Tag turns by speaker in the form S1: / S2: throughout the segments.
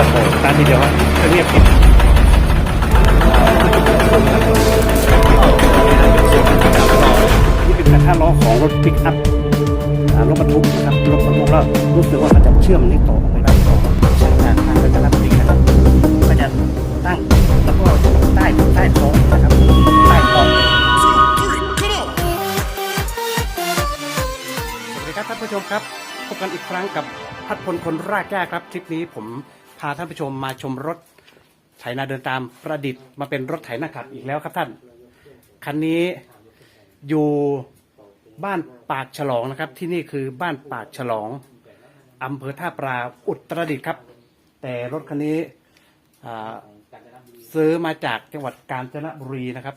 S1: อ้โหตาทีเดียวฮะเงียบกริบนี่เป็นการท่าล้อของรถปิกอัพรถบรรทุกนะครับรถบรรทุกแล้วรู้สึกว่าเขาจะเชื่อมนี่ต่อไปได้ต่อใช่ทางทางก็จะรับปิกนะครับก็จะตั้งแล้วก็ใต้ใต้ท้องนะครับใต้ท้องสวัสดีครับท่านผู้ชมครับพบกันอีกครั้งกับพัดพลคนรากแก้ครับ คลิปนี้ผม พาท่านผู้ชมมาชมรถไถนาเดินตามประดิษฐ์มาเป็นรถไถนาขับอีกแล้วครับท่าน คันนี้อยู่บ้านปากฉลองนะครับ ที่นี่คือบ้านปากฉลองอำเภอท่าปลาอุตรดิตถ์ครับ แต่รถคันนี้ซื้อมาจากจังหวัดกาญจนบุรีนะครับ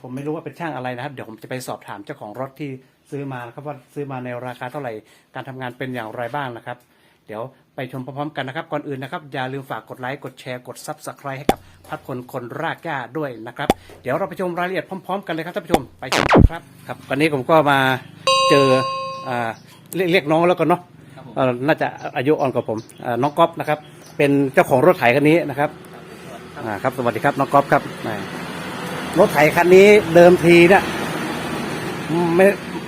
S1: ผมไม่รู้ว่าเป็นช่างอะไรนะครับ เดี๋ยวผมจะไปสอบถามเจ้าของรถที่ซื้อมานะครับว่าซื้อมาในราคาเท่าไหร่ การทำงานเป็นอย่างไรบ้างนะครับ เดี๋ยว ไปชมพร้อมๆกันนะครับ ก่อนอื่นนะครับ อย่าลืมฝากกดไลค์ กดแชร์ กดซับสไครต์ให้กับพัดคนคนรากหญ้าด้วยนะครับ เดี๋ยวเราไปชมรายละเอียดพร้อมๆ กันเลยครับท่านผู้ชม ไปชมกันครับ ครับวันนี้ผมก็มาเจออ่าเรียกเรียกน้องแล้วกันเนาะเอ่อน่าจะอายุอ่อนกว่าผมอ่าน้องก๊อฟนะครับ เป็นเจ้าของรถไถคันนี้นะครับอ่าครับ สวัสดีครับน้องก๊อฟครับอ่ารถไถคันนี้เดิมทีเนี่ยไม่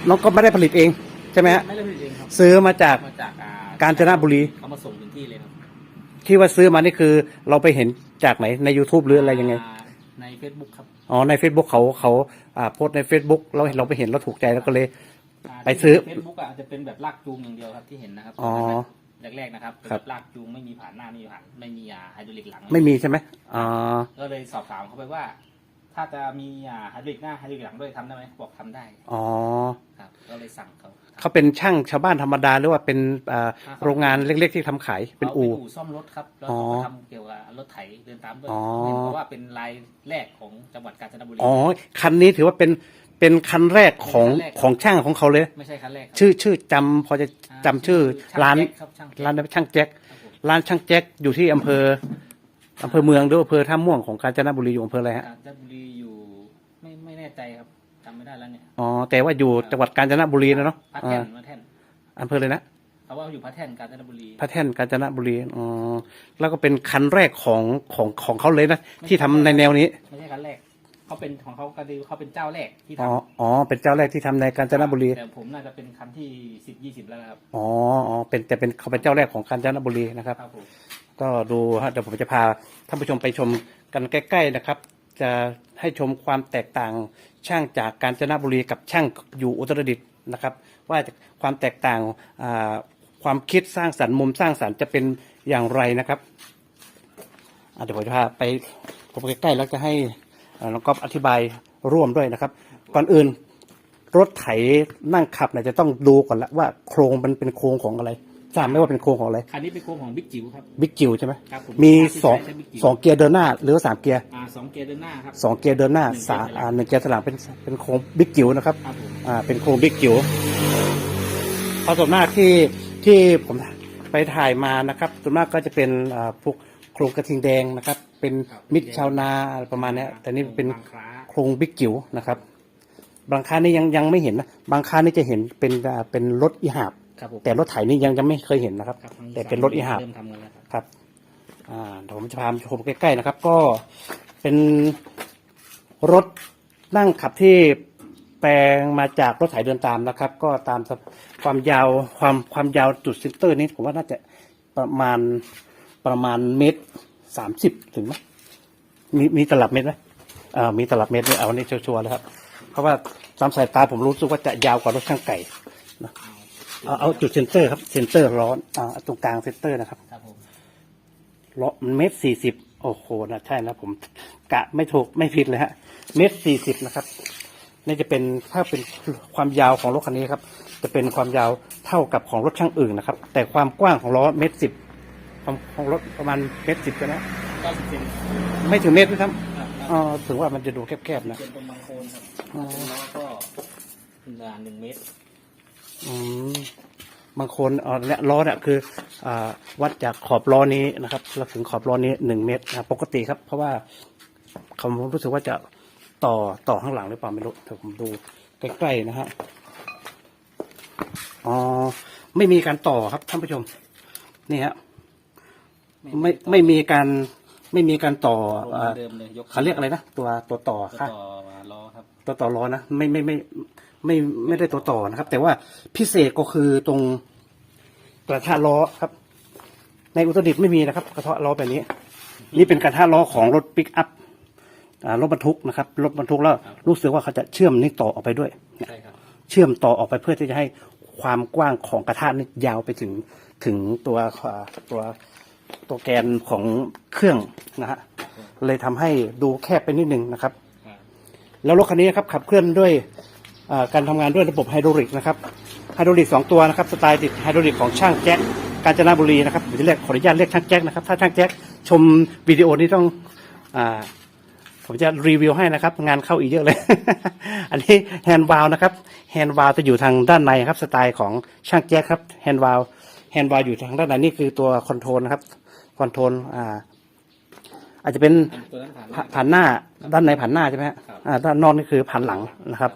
S1: น้องก็ไม่ได้ผลิตเองใช่ไหมฮะ
S2: ไม่ได้ผลิตเองครับ
S1: ซื้อมาจาก
S2: มาจากอ่
S1: กาญจนบุรี
S2: เขามาส่งถึงที่เลยครับ
S1: ที่ว่าซื้อมานี่คือ เราไปเห็นจากไหนใน YouTube หรืออะไรยังไงา
S2: ใน Facebook ครับ
S1: อ๋อใน Facebook เขาเขาอ่าโพสต์ใน Facebook เราเราไปเห็นเราถูกใจแล้วก็เลยาไปซื้อ
S2: เฟซบุ๊กอะจะเป็นแบบลากจูงอย่างเดียวครับที่เห็นนะครับ
S1: อ๋อ
S2: แรกๆนะครับ
S1: ครับ
S2: ลากจูงไม่มีผ่านหน้าไม่มีผ่านไม่มีอ่าไฮดรอลิกหลัง
S1: ไม่มีใช่ไหมอ๋อ
S2: ก็เลยสอบถามเขาไปว่า ถ้าจะมีอ่าไฮดรอลิกหน้าไฮดรอลิกหลังด้วยทำได้ไหมบอกทำได้
S1: อ๋อ
S2: ครับ ก็เลยสั่งเขา
S1: เขาเป็นช่างชาวบ้านธรรมดาหรือว่าเป็นอ่าโรงงานเล็ก ๆ ที่ทำขายเป็น
S2: ขา
S1: อู่
S2: ซ่อมรถครับแล้ว
S1: อ๋อ
S2: เขาก็ทำเกี่ยวกับรถไถเดินตามด้วย
S1: อ๋อ
S2: เห็นบอกว่าเป็นรายแรกของจังหวัดกาญจนบุรี
S1: อ๋อคันนี้ถือว่าเป็นเป็นคันแรกของ
S2: เป็นคันแรก
S1: ของช่างของเขาเลย
S2: ไม่ใช่ครั้งแรกครับ
S1: ชื่อชื่อจำพอจะจำชื่อ
S2: ช่ง
S1: ร้าน
S2: แจ็คครับช่างแจ็ค
S1: ร้านช่างแจ็ค
S2: ครับผม
S1: ร้านช่างแจ็คอยู่ที่อำเภออำเภอเมืองหรืออำเภอท่าม่วงของกาญจนบุรีอยู่อำเภออะไรฮะ
S2: กาญจนบุรีอยู่ไม่ไม่แน่ใจครับจำ ไม่ได้แล้วเนี่ย
S1: อ๋อแต่ว่าอยู่จังหวัดกาญจนบุรีนะเนาะ
S2: พระ
S1: อ่า
S2: แท่นพระแท่น
S1: อำเภอเลยนะ
S2: เขาว่าอยู่พระแท่นกาญจนบุรี
S1: พระแท่นกาญจนบุรีอ๋อแล้วก็เป็นคันแรกของของของเขาเลยนะที่ทำในแนวนี้
S2: ไม่ใช่ครั้งแรกเขาเป็นของเขาก็คือเขาเป็นเจ้าแรกที่ท
S1: อ๋ออ๋อเป็นเจ้าแรกที่ทำในกาญจนบุรี
S2: แต่ผมน่าจะเป็นครั้งที่สิบยี่สิบแล้วครับ
S1: อ๋ออ๋อเป็นแต่เป็นเขาเป็นเจ้าแรกของกาญจนบุรีนะครับ
S2: ครับผม
S1: ก็ดูฮะเดี๋ยวผมจะพาท่านผู้ชมไปชมกันใกล้ ๆนะครับ จะให้ชมความแตกต่าง ช่างจากกาญจนบุรีกับช่างอยู่อุตรดิตถ์นะครับ ว่าความแตกต่างความคิดสร้างสรรค์มุมสร้างสรรค์จะเป็นอย่างไรนะครับเดี๋ยวผมจะพาไปผมใกล้ๆแล้วจะให้อ่าน้องก๊อฟอธิบายร่วมด้วยนะครับ ก่อนอื่นรถไถนั่งขับเนี่ยจะต้องดูก่อนละว่าโครงมันเป็นโครงของอะไร ทราบไหมว่าเป็นโครงของอะไร
S2: คันนี้เป็นโค้งของบิ๊กจิ๋วครับ
S1: บิ๊กจิวใช่ไหม
S2: ครับผม
S1: มีสอง
S2: ใช้ Big Jill
S1: สองเกียร์เดินหน้า หรือว่าสามเกียร์
S2: อ่าสองเกียร์เดินหน้าครับ
S1: สองเกียร์เดินหน้า
S2: หนึ่ง
S1: สาม
S2: เกียร์ถอยหลัง
S1: อ่าหนึ่งเกียร์ถอยหลังเป็นเป็นโครงบิ๊กจิวนะครับ
S2: ครับผม
S1: อ่าเป็นโครงบิ๊กจิวเพราะส่วนมากที่ที่ผมไปถ่ายมานะครับส่วนมากก็จะเป็นอ่าพวกโครงกระทิงแดงนะครับ เป็นมิตรชาวนาอะไรประมาณเนี้ยแต่นี่เป็น
S2: บางคล้า
S1: โครงบิ๊กจิวนะครับ บางคันนี่ยังยังไม่เห็นนะบางคันนี่จะเห็นเป็นอ่าเป็นรถอีหาบ
S2: ครับผม
S1: แต่รถไถนี่ยังยังไม่เคยเห็นนะครับ
S2: ครับทาง
S1: แต่เป็นรถอีหาบ
S2: เริ่มทำกันแล้วครับ
S1: ครับ อ่าเดี๋ยวผมจะพามาชมใกล้ๆนะครับ ก็เป็นรถนั่งขับที่แปลงมาจากรถไถเดินตามนะครับ ก็ตามสภความยาวความความยาวจุดเซนเตอร์นี้ผมว่าน่าจะประมาณประมาณเมตรสามสิบถึงไหมมีมีตลับเมตรไหมอ่ามีตลับเมตรเนี่ยเอาอันนี้ชัวร์ๆเลยครับ เพราะว่าตามสายตาผมรู้สึกว่าจะยาวกว่ารถช่างไก่นะ เอาเอาจุดเซนเตอร์ครับเซนเตอร์ร้อนอ่าตรงกลางเซนเตอร์นะครับ
S2: ครับผม
S1: เลาะมันเมตรสี่สิบโอ้โหนะใช่นะผมกะไม่ถูกไม่ผิดเลยฮะ เมตรสี่สิบนะครับนี่จะเป็นถ้าเป็นความยาวของรถคันนี้ครับ จะเป็นความยาวเท่ากับของรถช่างอื่นนะครับ แต่ความกว้างของล้อเมตรสิบของของรถประมาณเมตรสิบนะ
S2: เก้าสิบเซน
S1: ไม่ถึงเมตรนะครับ
S2: ครับ
S1: อ๋อถึงว่ามันจะดูแคบๆนะ
S2: เป็นตรงบางโคนครับ
S1: อ๋อ
S2: แล้วก็หนึ่งเมตร
S1: อืม บางคนอ๋อเนี่ยล้อเนี่ยคืออ่าวัดจากขอบล้อนี้นะครับแล้วถึงขอบล้อนี้หนึ่งเมตรนะปกติครับ เพราะว่าเขารู้สึกว่าจะต่อต่อข้างหลังหรือเปล่าไม่รู้เดี๋ยวผมดูใกล้ๆนะฮะอ๋อไม่มีการต่อครับท่านผู้ชม นี่ฮะไม่ไม่มีการไม่มีการต่อ
S2: ลง
S1: เอ่
S2: เหมื
S1: อ
S2: อนเดิมเลยยก
S1: เขาเรียกอะไรนะตัวตัวต่อ
S2: ตัว
S1: ค่ะ
S2: ต่อล้อครับ
S1: ตัวต่อล้อนะไม่ไม่ไม่ ไม่ไม่ได้ตัวต่อนะครับ แต่ว่าพิเศษก็คือตรงกระทะล้อครับ ในอุตรดิตถ์ไม่มีนะครับ กระทะล้อแบบนี้ นี่เป็นกระทะล้อของรถปิกอัพอ่ารถบรรทุกนะครับรถบรรทุกแล้วรู้สึกว่าเขาจะเชื่อมนี่ต่อออกไปด้วย
S2: ใช่ครับ
S1: เชื่อมต่อออกไปเพื่อที่จะให้ความกว้างของกระทะนี่ยาวไปถึงถึงตัวอ่าตัวตัวแกนของเครื่องนะฮะเลยทำให้ดูแคบไปนิดนึงนะครับ
S2: ครับ
S1: แล้วรถคันนี้นะครับขับเคลื่อนด้วยอ่า การทำงานด้วยระบบไฮดรอลิกนะครับไฮดรอลิกสองตัวนะครับสไตล์ติดไฮดรอลิกของช่างแจ็คกาญจนบุรีนะครับผมจะเรียกขออนุญาตเรียกช่างแจ็คนะครับถ้าช่างแจ็คชมวิดีโอนี้ต้องอ่าผมจะรีวิวให้นะครับ งานเข้าอีกเยอะเลย อันนี้แฮนด์วาลนะครับแฮนด์วาลจะอยู่ทางด้านในครับสไตล์ของช่างแจ็คครับแฮนด์วาลแฮนด์วาลอยู่ทางด้านในนี่คือตัวคอนโทรลนะครับคอนโทรลอ่าอาจจะเป็น
S2: ตัวนั้นผ่าน
S1: ผ่าผ่านหน้าด้านในผ่านหน้าใช่ไหมฮะ
S2: ครับ
S1: อ่าด้านนอกนี่คือผ่านหลังนะครับ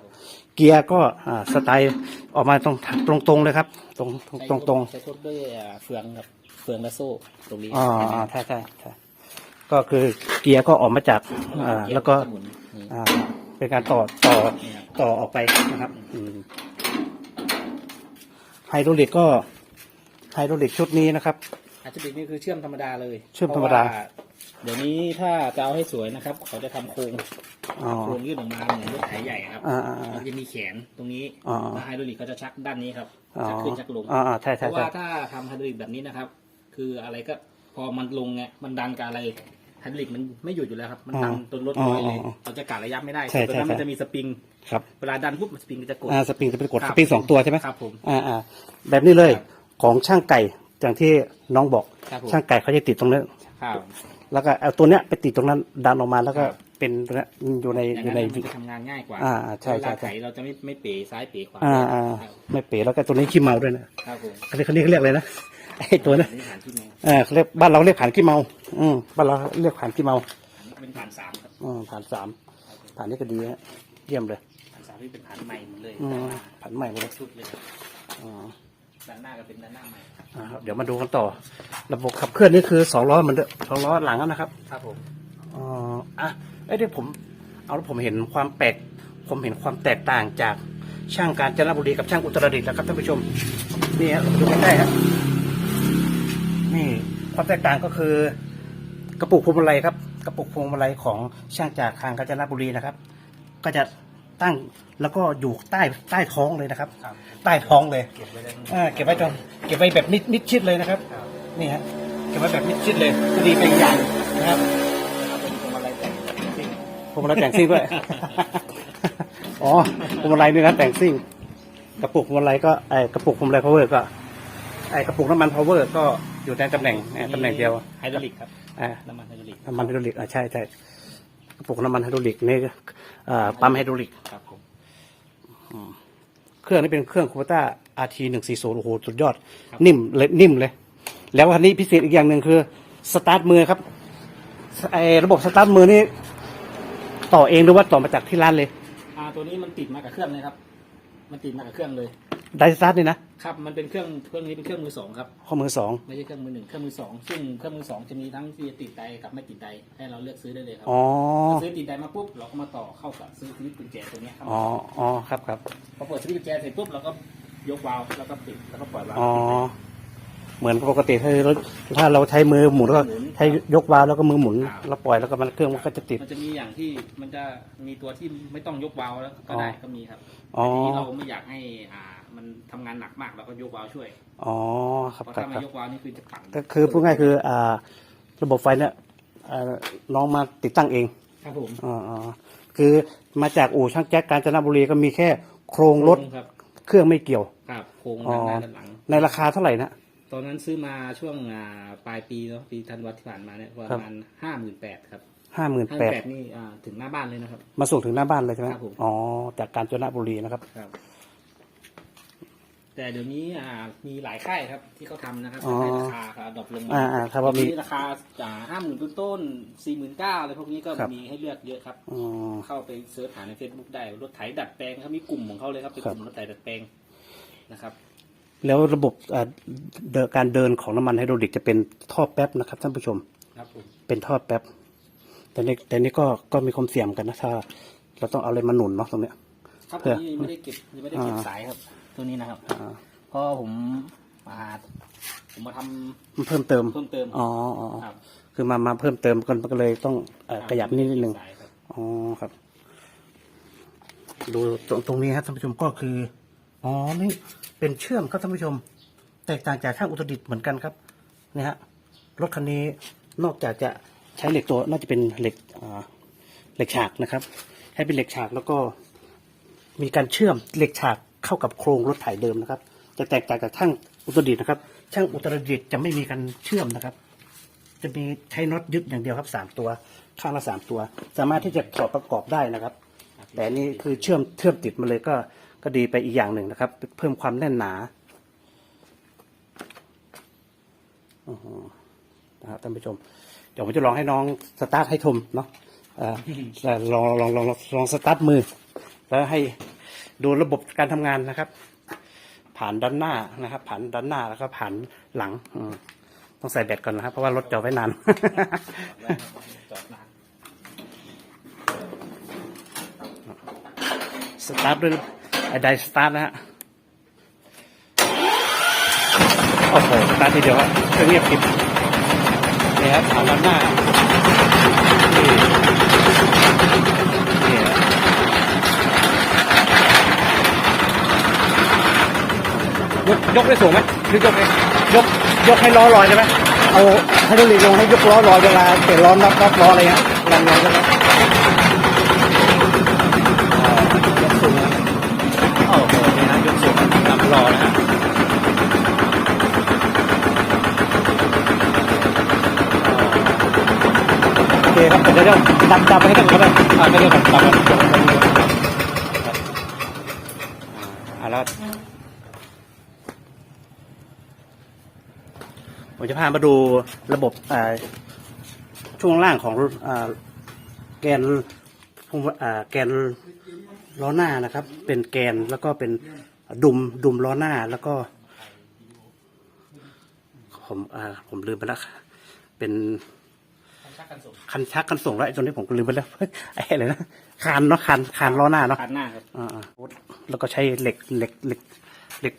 S1: เกียร์ก็อ่าสไตล์ออกมาตรงตรงตรงๆเลยครับ ตรงตรงตรงตรง
S2: ใช้ทดด้วยอ่าเฟืองครับเฟืองและโซ่ตรงนี้
S1: อ๋ออ๋อใช่ใช่ใช่ก็คือเกียร์ก็ออกมาจากอ่าแล้วก็
S2: หมุนนี่
S1: อ่าเป็นการต่อต่อ
S2: นี่ครับ
S1: ต่อออกไปนะครับอืมไฮดรอลิกก็ไฮดรอลิกชุดนี้นะครับ
S2: อาจจะเป็นนี่คือเชื่อมธรรมดาเลย
S1: เชื่อมธรรมดา
S2: เพะว่เดี๋ยวนี้ถ้าจะเอาให้สวยนะครับ เขาจะทำโครง
S1: อ๋อ
S2: โครงยื่นออกมาเหมือนรถไถใหญ่ครับ
S1: อ่าอ่าอ่า
S2: มันจะมีแขนตรงนี้
S1: อ๋อ
S2: แล้วไฮดรอลิกเขาจะชักด้านนี้ครับ
S1: อ๋อ
S2: ชักขึ้นชักลง
S1: อ่าอ่าใช่
S2: เพ
S1: ใช่
S2: ราะ
S1: ใช่
S2: ว่าถ้าทำไฮดรอลิกแบบนี้นะครับ คืออะไรก็พอมันลงเนี่ยมันดันกับอะไรไฮดรอลิกมันไม่หยุดอยู่แล้วครับ มันดันจนรถลอยเลยเราจะกะระยะไม่ได้
S1: ใช่
S2: ตอน
S1: ใช่
S2: นั้นมัน
S1: ใช่
S2: จะมีสปริง
S1: ครับ
S2: เวลาดันปุ๊บสปริงก็จะกด
S1: อ่าสปริงจะเป็นกด
S2: ค
S1: ส
S2: รับ
S1: ปริงสองตัวใช่ไหม
S2: ครับผม
S1: อ่าอ่าแบบนี้เลย
S2: ครับ
S1: ของช่างไก่ อย่างที่น้องบอก
S2: ครับผม
S1: ช่างไก่เขาจะติดตรงนี้น
S2: ครับ
S1: แล้วก็เอาตัวเนี้ยไปติดตรงนั้นดันออกมาแล้วก็
S2: ครับ
S1: เป็นตัวเนี้ยอยู่ใน
S2: อย่าง
S1: อยู่
S2: นั้น
S1: ใน
S2: มันจะทำงานง่ายกว่า
S1: อ่าใช่ใช่
S2: เวลา
S1: ใช่
S2: ไถเราจะไม่ไม่เป๋ซ้ายเป๋ขวา
S1: อ่าอ่า
S2: ครับ
S1: ไม่เป๋แล้วก็ตัวนี้ขี้เมาด้วยนะครับ
S2: ผม
S1: เขาเรียกเขาเรียกเขาเรียกอะไรนะไอ้ตัวนั้น
S2: อันนี้ฐานที่แมว
S1: เออเขาเรียกบ้านเราเรียกผ่านขี้เมา อืมบ้านเราเรียกผ่านขี้เมา
S2: อันนี้เป็นฐานสามครับ
S1: อืมผ่านสามผ่านนี้ก็ดีฮะเยี่ยมเลย
S2: ฐานสามที่เป็นฐานใหม่หมดเลย
S1: อืมผ่านใหม่หมดเลย
S2: ชุดเลยครับ
S1: อ๋อ
S2: ด้านหน้าก็เป็นด้านหน้าใหม่
S1: อ่าเดี๋ยวมาดูกันต่อ ระบบขับเคลื่อนนี่คือสองล้อเหมือนเดิมสองล้อหลังนะครับ
S2: ครับผม
S1: อ๋ออะเอ้ยเดี๋ยวผม เอาแล้วผมเห็นความแปลกผมเห็นความแตกต่างจากช่างการจนบุรีกับช่างอุตรดิตถ์แล้วครับท่านผู้ชมนี่ฮะดูใกล้ๆครับนี่ความแตกต่างก็คือกระปุกพวงมาลัยครับ กระปุกพวงมาลัยของช่างจากทางกาญจนบุรีนะครับ ก็จะ ตั้ง แล้วก็อยู่ใต้ใต้ท้องเลยนะครับ
S2: ครับ
S1: ใต้ท้องเลย
S2: เก็บไว้ได้
S1: อ่าเก็บไว้ตรงเก็บไว้แบบนิดนิดชิดเลยนะครับ
S2: ครับ
S1: นี่ฮะเก็บไว้แบบนิดชิดเลยก็ดีไปอีกอย่างนะครับ
S2: เป็นพวงมาลัยแต่งซิ่ง
S1: พวงมาลัยแต่งซิ่งด้วย อ๋อพวงมาลัยนี่นะแต่งซิ่ง กระปุกพวงมาลัยก็ไอกระปุกพวงมาลัย power ก็ไอกระปุกน้ำมัน power ก็อยู่ในตำแหน่งเอ่อตำแหน่งเดียว
S2: ไฮดรอลิกครับ
S1: อ่า
S2: น้ำมันไฮดรอลิก
S1: น้ำมันไฮดรอลิกอ่าใช่ใช่กระ ปุกน้ำมันไฮดรอลิกนี่ก็อ่าปั๊มไฮดรอลิก
S2: ครับผม
S1: เครื่องนี้เป็นเครื่องคูปต้า RT หนึ่งสี่ศูนย์โอ้โหสุดยอด นิ่มเลยนิ่มเลย แล้วคันนี้พิเศษอีกอย่างหนึ่งคือสตาร์ทมือครับไอระบบสตาร์ทมือนี่ต่อเองหรือว่าต่อมาจากที่ร้านเลย
S2: อ่าตัวนี้มันติดมากับเครื่องเลยครับ มันติดมากับเครื่องเลย
S1: ไดสตาร์ทนี่นะครับ
S2: มันเป็นเครื่องเครื่องนี้เป็นเครื่องมือสองครับ
S1: ข้อมือสอง
S2: ไม่ใช่เครื่องมือหนึ่งเครื่องมือสองซึ่งเครื่องมือสองจะมีทั้งที่จะติดไดกับไม่ติดไดให้เราเลือกซื้อได้เลยครั
S1: อ๋อ
S2: ซื้อติดไดมาปุ๊บเราก็มาต่อเข้ากับซื้อสวิตช์กุญแจตัวเนี้ยครับ
S1: อ๋ออ๋อครับครับ
S2: พอเปิดสวิตช์กุญแจเสร็จปุ๊บเราก็ยกวาล์วแล้วก็ปิดแล้วก็ปล่อยวาล์ว
S1: อ๋อ
S2: ปิดเลย
S1: เหมือนปกติถ้าเราถ้าเราใช้มือหมุนแล้วก็
S2: หมุน
S1: ใช้ยกวาล์วแล้วก็มือหมุน
S2: ครับ
S1: แล้วปล่อยแล้วก็มันเครื่องมันก็จะติด
S2: มันจะมีอย่างที่มันจะมีตัวที่ไม่ต้องยกวาล์วแล้วก็ได้
S1: อ๋อ
S2: ก็มีครับ
S1: อ๋อ
S2: ทีนี้เราไม่อยากให้อ่า มันทำงานหนักมากเราก็ยกวาล์วช่วย
S1: อ๋อครับ
S2: เพราะ
S1: ครั
S2: ถ้า
S1: บ
S2: ไม่
S1: ครับ
S2: ยกวาล์วนี่คือจะปั่น
S1: ก็คือพูดง่ายคืออ่าระบบไฟเนี่ยอ่าน้องมาติดตั้งเอง
S2: ครับผม
S1: อ๋ออ๋อคือมาจากอู่ช่างแจ็คกาญจนบุรีก็มีแค่โครงรถ
S2: ครับ
S1: เครื่องไม่เกี่ยว
S2: ครับโครง
S1: อ๋อ
S2: ด้านหน้าด้านหลัง
S1: ในราคาเท่าไหร่นะ
S2: ตอนนั้นซื้อมาช่วงอ่าปลายปีเนาะปีธันวาที่ผ่านมาเนี่ยประมาณห้าหมื่นแปดครับ
S1: ห้าหมื่น
S2: ห้า
S1: แปด
S2: แปดนี่อ่าถึงหน้าบ้านเลยนะครับ
S1: มาส่งถึงหน้าบ้านเลยใช่ไหม
S2: ครับผม
S1: อ๋อจากกาญจนบุรีนะครับ
S2: ครับ แต่เดี๋ยวนี้อ่ามีหลายค่ายครับที่เขาทำนะครับ
S1: อ๋อ
S2: ให้ราคาครับดรอปลงมา
S1: อ่าอ่าครับว่ามี
S2: เดี๋ยนี้ราคาจากห้าหมื่นต้นสี่หมื่นเก้าอะไรพวกนี้ก็
S1: ครับ
S2: มีให้เลือกเยอะครับ
S1: อ๋อ
S2: เข้าไปเสิร์ชหาใน Facebook ได้รถไถดัดแปลงเขามีกลุ่มของเขาเลยครับเป็น
S1: ครั
S2: ก
S1: บ
S2: ลุ่มรถไถดัดแปลงนะครับ
S1: แล้วระบบอ่าเดินการเดินของน้ำมันไฮโดรลิกจะเป็นท่อแป๊บนะครับท่านผู้ชม
S2: ครับผม
S1: เป็นท่อแป๊บ แต่นี่แต่นี่ก็ก็มีความเสี่ยงกันนะถ้า เราต้องเอาอะไรมาหนุนเนาะตรงเนี้ย
S2: ครับ
S1: เพื่อ
S2: นี่ไม่ได้เก็บยังไม่ได้เก็บ
S1: อ่า
S2: สายครับ ตัวนี้นะครับ
S1: อ่า
S2: เพราะผมมาผมมาทำ
S1: มันเพิ่มเติม
S2: เพิ่มเติม
S1: อ๋ออ๋อ
S2: ครับ
S1: คือมามาเพิ่มเติมกันก็เลยต้องเอ่อขยับนิดนิดนึง
S2: สายครับ
S1: อ๋อครับ ดูตรงตรงนี้ครับท่านผู้ชมก็คือ อ๋อนี่เป็นเชื่อมครับท่านผู้ชม แตกต่างจากช่างอุตรดิตถ์เหมือนกันครับนี่ฮะรถคันนี้นอกจากจะใช้เหล็กตัวน่าจะเป็นเหล็กอ่าเหล็กฉากนะครับใช้เป็นเหล็กฉากแล้วก็มีการเชื่อมเหล็กฉาก เข้ากับโครงรถไถเดิมนะครับ จะแตกต่างจากช่างอุตรดิตถ์นะครับ ช่างอุตรดิตถ์จะไม่มีการเชื่อมนะครับ จะมีใช้น็อตยึดอย่างเดียวครับสามตัว ข้างละสามตัว สามารถที่จะถอดประกอบได้นะครับ แต่นี่คือเชื่อมเชื่อมติดมาเลยก็ก็ดีไปอีกอย่างหนึ่งนะครับ เพิ่มความแน่นหนาอ้โหนะครับท่านผู้ชม เดี๋ยวผมจะลองให้น้องสตาร์ทให้ชมเนาะอ่อแล้วลองลองลองลองลองสตาร์ทมือ แล้วให้ ดูระบบการทำงานนะครับ ผ่านด้านหน้านะครับ ผ่านด้านหน้าแล้วก็ผ่านหลังอต้องใส่แบตก่อนนะครับ เพราะว่ารถจอดไว้นานา
S2: น
S1: สตาร์ทด้วยไอ้ไดสตาร์ทนะฮะโอ้โหสตาร์ททีเดียวครับเครื่องเงียบกริบนี่ครับผ่านด้านหน้านี่นี่ฮะ ยกยกได้สูงไหมหรือยกเองยกยกให้ล้อลอยใช่ไหมเอาให้ดูลีลงให้ยกล้อลอยเวลาเปลี่ยนล้อน็อตน็อตล้ออะไรเงี้ยลองลองใช่ไหมอ่ายกสูงนะโอ้โหนี่นะยกสูงนำล้อนะฮะโอเคครับเดี๋ยวเดี๋ยวดับดับไปให้กันก็ได้อ่าไม่ได้ดับดับดับดับครับอ่าแล้ว ผมจะพามาดูระบบอ่าช่วงล่างของอ่าแกนพวงอ่าแกนล้อหน้านะครับ เป็นแกนแล้วก็เป็นดุมดุมล้อหน้าแล้วก็ ผมอ่าผมลืมไปแล้วเป็น
S2: ชักกันส่ง
S1: คันชักคันส่งแล้วไอ้ตัวนี้ผมก็ลืมไปแล้วเฮ้ยไอ้อะไรนะคานเนาะคานคานล้อหน้าเนาะ
S2: คันหน้าครับ
S1: อ่าๆแล้วก็ใช้เหล็กเหล็กเหล็กเหล็ก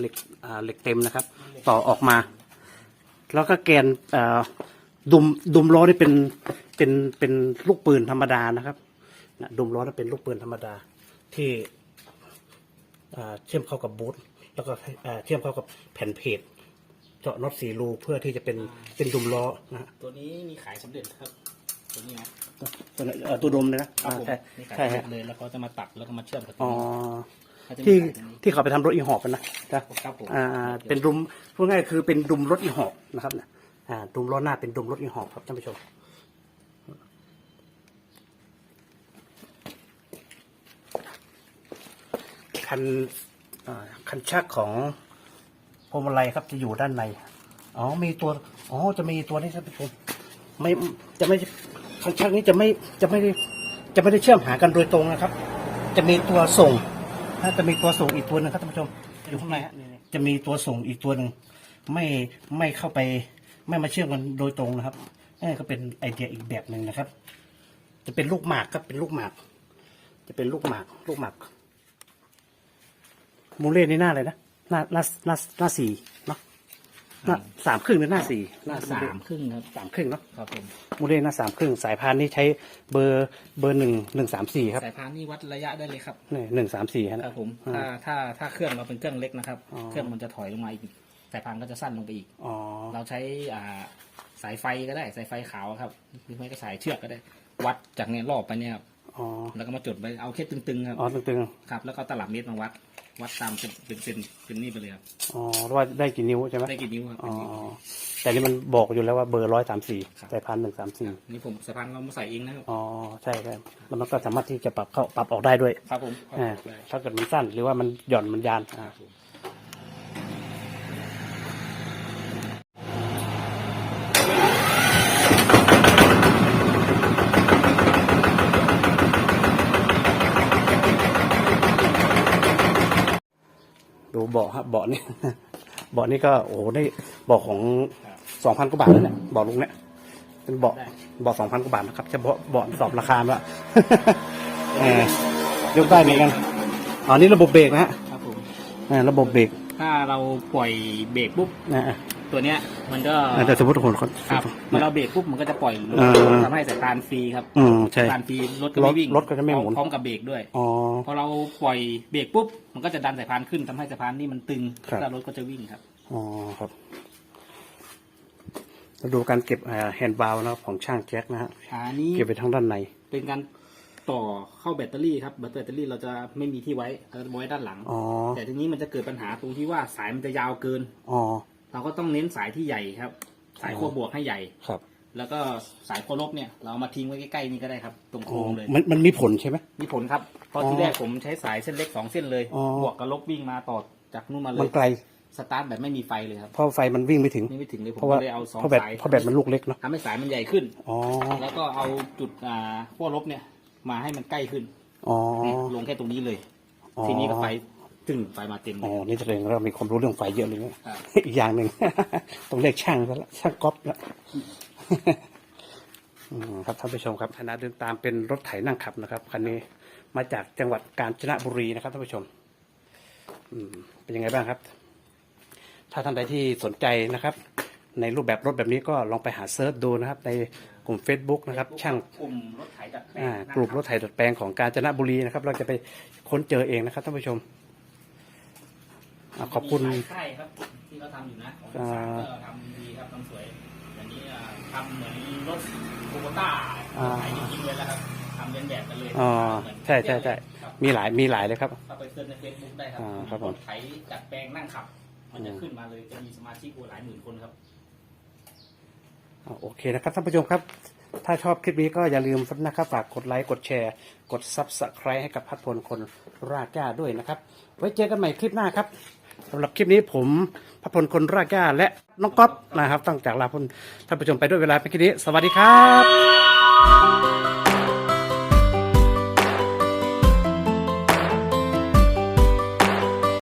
S1: เหล็กอ่าเหล็กเต็มนะครับ ต่อออกมา แล้วก็แกนอ่าดุมดุมล้อนี่เป็นเป็นเป็นลูกปืนธรรมดานะครับนะดุมล้อนี่เป็นลูกปืนธรรมดา ที่อ่าเชื่อมเข้ากับบูทแล้วก็อ่าเชื่อมเข้ากับแผ่นเพจเจาะน็อตสีรูเพื่อที่จะเป็นเป็นดุมล้อนะฮะ
S2: ตัวนี้มีขายสำเร็จครับ ตัวนี้นะ
S1: ตัวนั้นเอ่อตัวดมเลยนะ
S2: ครั
S1: อ่า
S2: ผม
S1: ใช่
S2: มีขาย
S1: ใช่
S2: สำเร็
S1: ฮะ
S2: จเลยแล้วก็จะมาตัดแล้วก็มาเชื่อมกับตั
S1: อ๋
S2: ว
S1: อ
S2: นี้เขาจะมี
S1: ที่
S2: ขายตรงนี้
S1: ที่เขาไปทำรถอีหอบกันนะนะครับ
S2: ผม
S1: อ่าเป็นดุมพูดง่ายๆคือเป็นดุมรถอีหอบนะครับเนี่ยอ่าดุมล้อหน้าเป็นดุมรถอีหอบครับท่านผู้ชมคันอ่าคันชักของพวงมาลัยครับจะอยู่ด้านในอ๋อมีตัวอ๋อจะมีตัวนี้ท่านผู้ชมไม่จะไม่คันชักนี้จะไม่จะไม่ได้จะไม่ได้เชื่อมหากันโดยตรงนะครับ จะมีตัวส่ง ถ้าจะมีตัวส่งอีกตัวหนึ่งครับท่านผู้ชมอยู่ข้างในฮะนี่ๆจะมีตัวส่งอีกตัวหนึ่งไม่ไม่เข้าไปไม่มาเชื่อมกันโดยตรงนะครับนี่ก็เป็นไอเดียอีกแบบหนึ่งนะครับ จะเป็นลูกหมากครับเป็นลูกหมาก จะเป็นลูกหมากลูกหมากมูเล่ในหน้าอะไรนะหน้าหน้าหน้าหน้าสี่เนาะ หน้าสามครึ่งหรือหน้าสี่
S2: หน้าสามครึ่งครับ
S1: สามครึ่งเนาะ
S2: ครับผม
S1: มูเล่หน้าสามครึ่งสายพานนี่ใช้เบอร์เบอร์หนึ่งหนึ่งสามสี่ครับ
S2: สายพานนี่วัดระยะได้เลยครับ
S1: นี่หนึ่งสามสี่
S2: ค
S1: นะ
S2: รับผม
S1: อ่า
S2: ถ้าถ้าถ้าเครื่องเราเป็นเครื่องเล็กนะครับ
S1: อ๋อ
S2: เครื่องมันจะถอยลงมาอีกสายพานก็จะสั้นลงไปอีก
S1: อ๋อ
S2: เราใช้อ่าสายไฟก็ได้สายไฟขาวครับหรือไม่ก็สายเชือกก็ได้ วัดจากเนี้ยรอบไปเนี่ยครับ
S1: อ๋อ
S2: แล้วก็มาจดไปเอาแค่ตึงๆครับ
S1: อ๋อตึง
S2: ครับแล้วก็ตลับเมตรมาวัด วัดตามเป็นเป็นเป็นเป็นนี่ไปเลยครับ
S1: ๆอ๋อว่าได้กี่นิ้วใช่ไหม
S2: ได้กี่นิ้วครับ
S1: อ๋ออ๋อแต่นี่มันบอกอยู่แล้วว่าเบอร์ร้อยสามสี่
S2: ครับ
S1: แต่พันหนึ่งสามสี่
S2: นี่ผมสายพานเรามาใส่เองนะครับ
S1: อ๋อใช่ใช่แล้วมันก็สามารถที่จะปรับเข้าปรับออกได้ด้วย
S2: ครับผม
S1: อ่า
S2: ได้
S1: ถ้าเกิดมันสั้นหรือว่ามันหย่อนมันยานอ่า
S2: ครับ
S1: เบาะครับเบาะนี่เบาะนี่ก็โอ้โหได้เบาะของสองพันกว่าบาทแล้วเนี่ยเบาะลุงเนี่ยเป็นเบาะ
S2: ได้
S1: เบาะสองพันกว่าบาทนะครับเฉพาะเบาะสอบราคาแล้วเออยกได้เหมือนกันอ๋อนี่ระบบเบรกนะฮะ
S2: ครับผม
S1: อ่าระบบเบรก
S2: ถ้าเราปล่อยเบรกปุ๊บ
S1: นะอะ
S2: ตัวเนี้ย มันก็
S1: อะแต่สมมติคนคน
S2: ครับเมื่อเราเบรกปุ๊บมันก็จะปล่อยรถ
S1: เออ
S2: ทำให้สายพานฟรีครับ
S1: อืมใช่
S2: สายพานฟรีรถก็ไม่วิ่ง
S1: รถก็จะไม่หมุน
S2: พร้อมกับเบรกด้วย
S1: อ๋อ
S2: พอเราปล่อยเบรกปุ๊บมันก็จะดันสายพานขึ้นทำให้สายพานนี่มันตึง
S1: ครับ
S2: แล้วรถก็จะวิ่งครับ
S1: อ๋อครับเราดูการเก็บแฮนด์บาลนะครับของช่างแจ็คนะฮะ
S2: อันนี้
S1: เก็บไปทั้งด้านใน
S2: เป็นการต่อเข้าแบตเตอรี่ครับแบตเตอรี่เราจะไม่มีที่ไว้เราจะไว้ด้านหลัง
S1: อ๋อ
S2: แต่ทีนี้มันจะเกิดปัญหาตรงที่ว่าสายมันจะยาวเกิน
S1: อ๋อ
S2: เราก็ต้องเน้นสายที่ใหญ่ครับ สายขั้วบวกให้ใหญ่
S1: ครับ
S2: แล้วก็สายขั้วลบเนี่ย เราเอามาทิ้งไว้ใกล้ๆนี่ก็ได้ครับ ตรงโค
S1: อ๋
S2: ร
S1: อง
S2: เลย
S1: มันมันมีผลใช่ไหม
S2: มีผลครับเพราะ
S1: อ๋อ
S2: ที่แรกผมใช้สายเส้นเล็กสองเส้นเลย
S1: อ๋อ
S2: บวกกับลบวิ่งมาต่อจากนู่นมาเล
S1: มัน
S2: ย
S1: ไกล
S2: สตาร์ทแบบไม่มีไฟเลยครับ
S1: เพราะไฟมันวิ่งไม่ถึง
S2: นี่ไม่ถึงเลยผม
S1: เพราะว่า
S2: ก็เลยเอาสอง
S1: เพราะแบต
S2: สาย
S1: เพราะแบตมันลูกเล็กเนาะ
S2: ทำให้สายมันใหญ่ขึ้น
S1: อ๋อ
S2: แล้วก็เอาจุดอ่าขั้วลบเนี่ย มาให้มันใกล้ขึ้น
S1: อ๋อ
S2: เนี่ยลงแค่ตรงนี้เลย
S1: อ๋อ
S2: ทีนี้ก็ไฟ ตึงไฟมาเต็มเล
S1: อ๋อย นี่แสดงว่าเรามีความรู้เรื่องไฟเยอะเลยเนี่ย
S2: ครับ
S1: อีกอย่างหนึ่ง ต้องเรียกช่างซะละช่างก๊อฟละ อืมครับท่านผู้ชมครับคณะเดินตามเป็นรถไถนั่งขับนะครับคันนี้มาจากจังหวัดกาญจนบุรีนะครับท่านผู้ชม อืม เป็นยังไงบ้างครับ ถ้าท่านใดที่สนใจนะครับ ในรูปแบบรถแบบนี้ก็ลองไปหาเซิร์ชดูนะครับ ในกลุ่ม Facebook นะครับ ช่าง
S2: กลุ่มรถไถดัดแปลง
S1: อ่ากลุ่มรถไถดัดแปลงของกาญจนบุรีนะครับ เราจะไปค้นเจอเองนะครับท่านผู้ชม อ่าขอบคุณ
S2: มีหลายค่ายครับที่เขาทำอยู่นะของ
S1: อ่า
S2: สามก็ทำดีครับทำสวยอย่างนี้อ่าทำเหมือนรถโคโบต้า
S1: อ่า
S2: ไถจริงๆเลยนะครับทำเลียนแบบกันเลย
S1: อ๋อ
S2: เหมือน
S1: ใช่ใช่ใช่
S2: ครับ
S1: มีหลายมีหลายเลยครับ
S2: เข้าไปเซิร์ชในเฟซบุ๊กได้ครั
S1: อ่าครับผม
S2: ถไถดัดแปลงนั่งขับ มันจะขึ้นมาเลยจะมีสมาชิกโอ้หลายหมื่นคนครับ
S1: อ่าโอเคนะครับท่านผู้ชมครับ ถ้าชอบคลิปนี้ก็อย่าลืมนะครับฝากกดไลค์ กดแชร์ กด Subscribe ให้กับพัดพลคนรากหญ้าด้วยนะครับ ไว้เจอกันใหม่คลิปหน้าครับ สำหรับคลิปนี้ผมพระพลคนร่ากหญ้าและน้องก๊อฟนะครับต้องจากลาพนท่านผู้ชมไปด้วยเวลาเป็นคลิปนี้ สวัสดีครับ